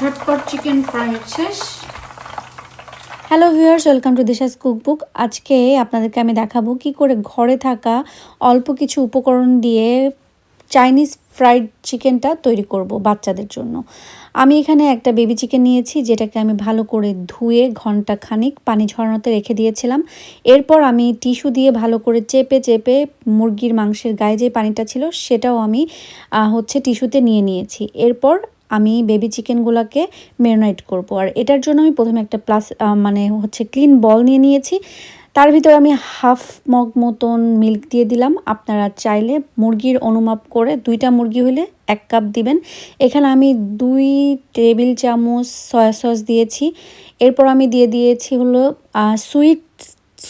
ঝটপট chicken fry শেষ hello viewers welcome to Disha's cookbook আজকে আপনাদেরকে আমি দেখাবো কি করে ঘরে থাকা অল্প কিছু উপকরণ দিয়ে চাইনিজ ফ্রাইড চিকেনটা তৈরি করব বাচ্চাদের জন্য। আমি এখানে একটা বেবি চিকেন নিয়েছি, যেটাকে আমি ভালো করে ধুয়ে ঘণ্টা খানিক পানি ঝরানোতে রেখে দিয়েছিলাম। এরপর আমি টিস্যু দিয়ে ভালো করে চেপে চেপে মুরগির মাংসের গায়ে যে পানিটা ছিল, সেটাও আমি হচ্ছে টিস্যুতে নিয়ে নিয়েছি। এরপর আমি বেবি চিকেনগুলোকে ম্যারিনেট করব। আর এটার জন্য আমি প্রথমে একটা প্লাস মানে হচ্ছে ক্লিন বল নিয়ে নিয়েছি। তার ভিতরে আমি হাফ মগ মতন মিল্ক দিয়ে দিলাম। আপনারা চাইলে মুরগির অনুমাপ করে দুইটা মুরগি হলে এক কাপ দিবেন। এখানে আমি দুই টেবিল চামচ সয়া সস দিয়েছি। এরপর আমি দিয়ে দিয়েছি হলো সুইট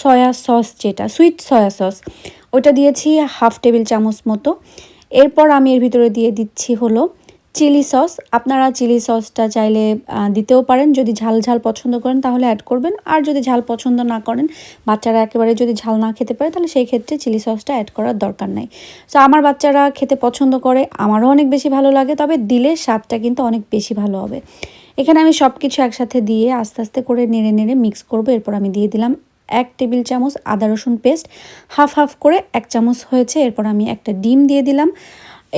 সয়া সস যেটা সুইট সয়া সস ওটা দিয়েছি হাফ টেবিল চামচ মতো। এরপর আমি এর ভিতরে দিয়ে দিচ্ছি হলো চিলি সস, আপনারা চিলি সসটা চাইলে দিতেও পারেন। যদি ঝাল ঝাল পছন্দ করেন, তাহলে অ্যাড করবেন। আর যদি ঝাল পছন্দ না করেন, বাচ্চারা একেবারে যদি ঝাল না খেতে পারে, তাহলে সেই ক্ষেত্রে চিলি সসটা অ্যাড করার দরকার নাই। সো আমার বাচ্চারা খেতে পছন্দ করে, আমারও অনেক বেশি ভালো লাগে, তবে দিলে স্বাদটা কিন্তু অনেক বেশি ভালো হবে। এখানে আমি সব কিছু একসাথে দিয়ে আস্তে আস্তে করে নেড়ে নেড়ে মিক্স করব। এরপর আমি দিয়ে দিলাম এক টেবিল চামচ আদা রসুন পেস্ট হাফ হাফ করে এক চামচ হয়েছে। এরপর আমি একটা ডিম দিয়ে দিলাম।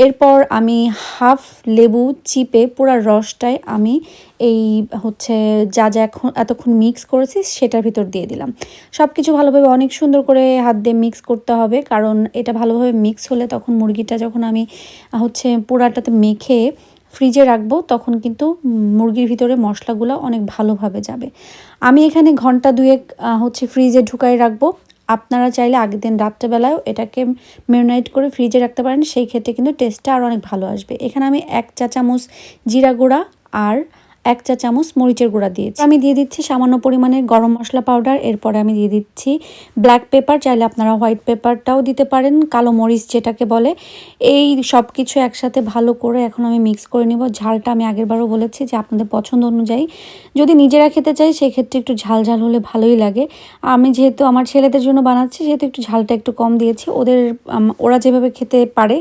এরপর আমি হাফ লেবু চিপে পুরো রসটাই আমি এই হচ্ছে যা যা এখন এতক্ষণ মিক্স করেছি সেটার ভিতর দিয়ে দিলাম। সব কিছু ভালোভাবে অনেক সুন্দর করে হাত দিয়ে মিক্স করতে হবে, কারণ এটা ভালোভাবে মিক্স হলে তখন মুরগিটা যখন আমি হচ্ছে পুরাটাতে মেখে ফ্রিজে রাখব, তখন কিন্তু মুরগির ভিতরে মশলাগুলো অনেক ভালোভাবে যাবে। আমি এখানে ঘণ্টা দুয়েক হচ্ছে ফ্রিজে ঢুকাই রাখব। আপনারা চাইলে আগের দিন রাত্রেবেলায়ও এটাকে মেরিনাইট করে ফ্রিজে রাখতে পারেন। সেই ক্ষেত্রে কিন্তু টেস্টটা আরও অনেক ভালো আসবে। এখানে আমি এক চা চামচ জিরা গুঁড়া আর এক চা চামচ মরিচের গুঁড়া দিয়েছি। আমি দিয়ে দিচ্ছি সামান্য পরিমাণে গরম মশলা পাউডার, এরপরে আমি দিয়ে দিচ্ছি ব্ল্যাক পেপার চাইলে আপনারা হোয়াইট পেপারটাও দিতে পারেন, কালো মরিচ যেটাকে বলে। এই সব কিছু একসাথে ভালো করে এখন আমি মিক্স করে নিব। ঝালটা আমি আগেরবারও বলেছি যে আপনাদের পছন্দ অনুযায়ী। যদি নিজেরা খেতে চাই, সেক্ষেত্রে একটু ঝাল ঝাল হলে ভালোই লাগে। আমি যেহেতু আমার ছেলেদের জন্য বানাচ্ছি, সেহেতু একটু ঝালটা একটু কম দিয়েছি। ওদের ওরা যেভাবে খেতে পারে,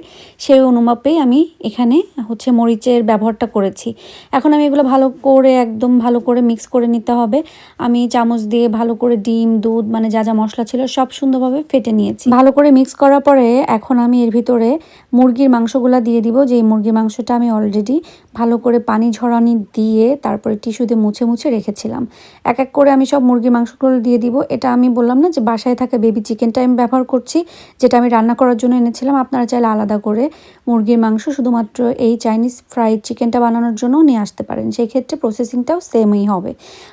সেই অনুমাপেই আমি এখানে হচ্ছে মরিচের ব্যবহারটা করেছি। এখন আমি এগুলো ভালো করে একদম ভালো করে মিক্স করে নিতে হবে। আমি চামচ দিয়ে ভালো করে ডিম, দুধ মানে যা যা মশলা ছিল সব সুন্দরভাবে ফেটে নিয়েছি। ভালো করে মিক্স করার পরে এখন আমি এর ভিতরে মুরগির মাংসগুলো দিয়ে দিব। যে মুরগির মাংসটা আমি অলরেডি ভালো করে পানি ঝরানি দিয়ে তারপরে টিস্যু দিয়ে মুছে মুছে রেখেছিলাম। এক এক করে আমি সব মুরগির মাংসগুলো দিয়ে দিব। এটা আমি বললাম না যে বাসায় থাকা বেবি চিকেনটা আমি ব্যবহার করছি, যেটা আমি রান্না করার জন্য এনেছিলাম। আপনারা চাইলে আলাদা করে মুরগির মাংস শুধুমাত্র এই চাইনিজ ফ্রাইড চিকেনটা বানানোর জন্য নিয়ে আসতে পারেন। সেই ক্ষেত্রে প্রসেসিংটাও সেমই হবে।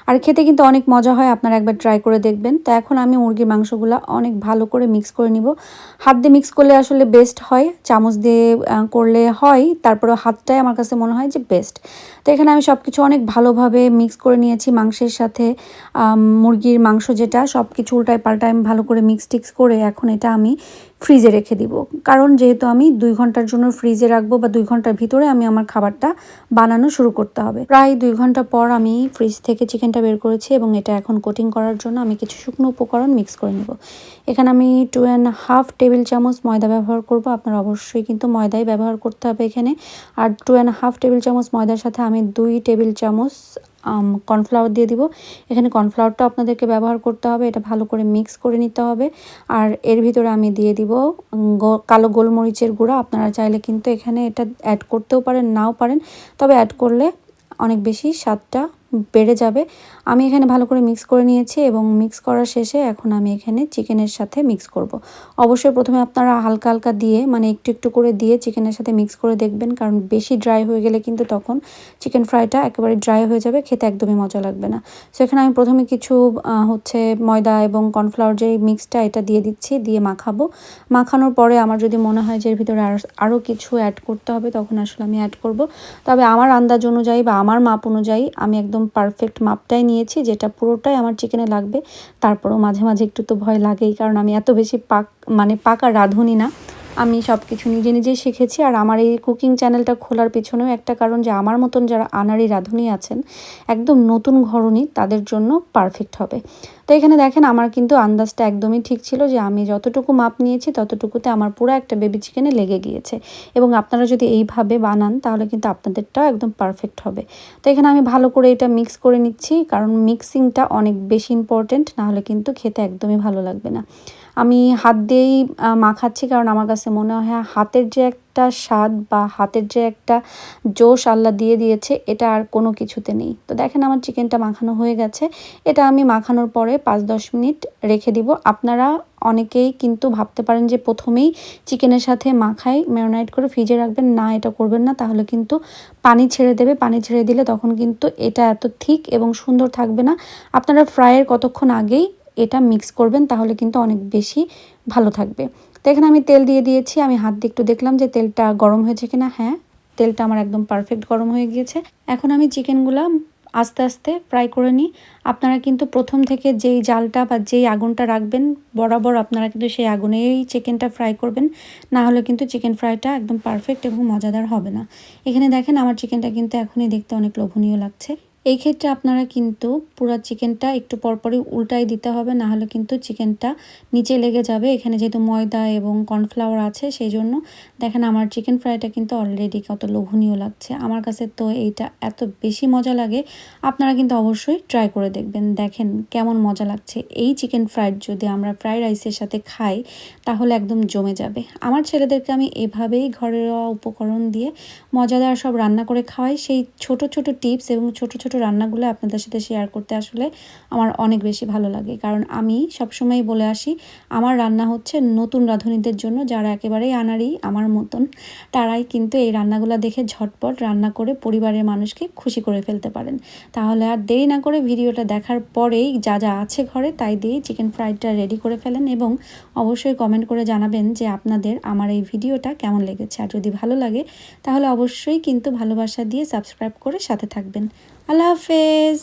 আর খেতে কিন্তু অনেক মজা হয়, আপনারা একবার ট্রাই করে দেখবেন। তো এখন আমি মুরগির মাংসগুলো অনেক ভালো করে মিক্স করে নিব। হাত দিয়ে মিক্স করলে আসলে বেস্ট হয়, চামচ দিয়ে করলে হয় তারপরে হাতটাই আমার কাছে মনে হয় যে বেস্ট তো এখানে আমি সব কিছু অনেক ভালোভাবে মিক্স করে নিয়েছি মাংসের সাথে। মুরগির মাংস যেটা সব কিছু উল্টায় পাল্টায় আমি ভালো করে মিক্স টিক্স করে এখন এটা আমি ফ্রিজে রেখে দিব। কারণ যেহেতু আমি দুই ঘণ্টার জন্য ফ্রিজে রাখব বা দুই ঘণ্টার ভিতরে আমি আমার খাবারটা বানানো শুরু করতে হবে। প্রায় দুই ঘণ্টা পর আমি ফ্রিজ থেকে চিকেনটা বের করেছি এবং এটা এখন কোটিং করার জন্য আমি কিছু শুকনো উপকরণ মিক্স করে নেব। এখানে আমি টু অ্যান্ড হাফ টেবিল চামচ ময়দা ব্যবহার করব। আপনার অবশ্যই কিন্তু ময়দাই ব্যবহার করতে হবে এখানে। আর টু অ্যান্ড হাফ টেবিল চামচ ময়দার সাথে আমি দুই টেবিল চামচ কর্নফ্লাওয়ার দিয়ে দিব। এখানে কর্নফ্লাওয়ারটা আপনাদেরকে ব্যবহার করতে হবে। এটা ভালো করে মিক্স করে নিতে হবে। আর এর ভিতরে আমি দিয়ে দিব কালো গোলমরিচের গুঁড়া। আপনারা চাইলে কিন্তু এখানে এটা অ্যাড করতেও পারেন, নাও পারেন। তবে অ্যাড করলে অনেক বেশি স্বাদটা বেড়ে যাবে। আমি এখানে ভালো করে মিক্স করে নিয়েছি এবং মিক্স করার শেষে এখন আমি এখানে চিকেনের সাথে মিক্স করব। অবশ্যই প্রথমে আপনারা হালকা হালকা দিয়ে মানে একটু একটু করে দিয়ে চিকেনের সাথে মিক্স করে দেখবেন, কারণ বেশি ড্রাই হয়ে গেলে কিন্তু তখন চিকেন ফ্রাইটা একেবারে ড্রাই হয়ে যাবে, খেতে একদমই মজা লাগবে না। সো এখানে আমি প্রথমে কিছু হচ্ছে ময়দা এবং কর্নফ্লাওয়ার যে মিক্সটা এটা দিয়ে দিচ্ছি, দিয়ে মাখাবো। মাখানোর পরে আমার যদি মনে হয় যে এর ভিতরে আরও আরও কিছু অ্যাড করতে হবে, তখন আসলে আমি অ্যাড করব। তবে আমার আন্দাজ অনুযায়ী বা আমার মাপ অনুযায়ী আমি একদম পারফেক্ট মাপটাই নিয়েছি, যেটা পুরোটাই আমার চিকেনে লাগবে। তারপরও মাঝে মাঝে একটু তো ভয় লাগেই, কারণ আমি এত বেশি পাক মানে পাকা রাঁধুনি না। আমি সব কিছু নিজে নিজেই শিখেছি আর আমার এই কুকিং চ্যানেলটা খোলার পেছনেও একটা কারণ যে আমার মতন যারা আনাড়ি রাঁধুনি আছেন, একদম নতুন ঘরণী তাদের জন্য পারফেক্ট হবে। তো এখানে দেখেন আমার কিন্তু আন্দাজটা একদমই ঠিক ছিল যে আমি যতটুকু মাপ নিয়েছি ততটুকুতে আমার পুরো একটা বেবি চিকেনে লেগে গিয়েছে। এবং আপনারা যদি এইভাবে বানান তাহলে কিন্তু আপনাদেরটাও একদম পারফেক্ট হবে। তো এখানে আমি ভালো করে এটা মিক্স করে নিচ্ছি, কারণ মিক্সিংটা অনেক বেশি ইম্পর্টেন্ট নাহলে কিন্তু খেতে একদমই ভালো লাগবে না। আমি হাত দিয়েই মাখাচ্ছি কারণ আমার কাছে মনে হয় হাতের যে একটা স্বাদ বা হাতের যে একটা জোশ আল্লাহ দিয়ে দিয়েছে, এটা আর কোনো কিছুতে নেই। তো দেখেন আমার চিকেনটা মাখানো হয়ে গেছে। এটা আমি মাখানোর পরে পাঁচ দশ মিনিট রেখে দিব। আপনারা অনেকেই কিন্তু ভাবতে পারেন যে প্রথমেই চিকেনের সাথে মাখাই ম্যারিনেট করে ফ্রিজে রাখবেন। না, এটা করবেন না। তাহলে কিন্তু পানি ছেড়ে দেবে। পানি ছেড়ে দিলে তখন কিন্তু এটা এত থিক এবং সুন্দর থাকবে না। আপনারা ফ্রাইয়ের কতক্ষণ আগেই এটা মিক্স করবেন, তাহলে কিন্তু অনেক বেশি ভালো থাকবে। তো এখানে আমি তেল দিয়ে দিয়েছি, আমি হাত দিয়ে একটু দেখলাম যে তেলটা গরম হয়েছে কিনা। হ্যাঁ তেলটা আমার একদম পারফেক্ট গরম হয়ে গিয়েছে। এখন আমি চিকেনগুলো আস্তে আস্তে ফ্রাই করে নিই। আপনারা কিন্তু প্রথম থেকে যেই জালটা বা যেই আগুনটা রাখবেন, বরাবর আপনারা কিন্তু সেই আগুনেই চিকেনটা ফ্রাই করবেন। না হলে কিন্তু চিকেন ফ্রাইটা একদম পারফেক্ট এবং মজাদার হবে না। এখানে দেখেন, আমার চিকেনটা কিন্তু এখনই দেখতে অনেক লোভনীয় লাগছে। এই ক্ষেত্রে আপনারা কিন্তু পুরো চিকেনটা একটু পরপরই উল্টাই দিতে হবে, না হলে কিন্তু চিকেনটা নিচে লেগে যাবে। এখানে যেহেতু ময়দা এবং কর্নফ্লাওয়ার আছে সেই জন্য দেখেন আমার চিকেন ফ্রাইটা কিন্তু অলরেডি কত লোভনীয় লাগছে। আমার কাছে তো এইটা এত বেশি মজা লাগে, আপনারা কিন্তু অবশ্যই ট্রাই করে দেখবেন। দেখেন কেমন মজা লাগছে। এই চিকেন ফ্রাইড যদি আমরা ফ্রাইড রাইসের সাথে খাই, তাহলে একদম জমে যাবে। আমার ছেলেদেরকে আমি এভাবেই ঘরোয়া উপকরণ দিয়ে মজাদার সব রান্না করে খাওয়াই। সেই ছোট ছোট টিপস এবং ছোট ছোট রান্নাগুলো আপনাদের সাথে শেয়ার করতে আসলে আমার অনেক বেশি ভালো লাগে। কারণ আমি সবসময় বলে আসি, আমার রান্না হচ্ছে নতুন রাঁধুনিদের জন্য যারা একেবারেই আনারি আমার মতন, তারাই কিন্তু এই রান্নাগুলো দেখে ঝটপট রান্না করে পরিবারের মানুষকে খুশি করে ফেলতে পারেন। তাহলে আর দেরি না করে ভিডিওটা দেখার পরেই যা যা আছে ঘরে তাই দিয়েই চিকেন ফ্রাইডটা রেডি করে ফেলেন এবং অবশ্যই কমেন্ট করে জানাবেন যে আপনাদের আমার এই ভিডিওটা কেমন লেগেছে। আর যদি ভালো লাগে, তাহলে অবশ্যই কিন্তু ভালোবাসা দিয়ে সাবস্ক্রাইব করে সাথে থাকবেন। আল্লাহ হাফেজ।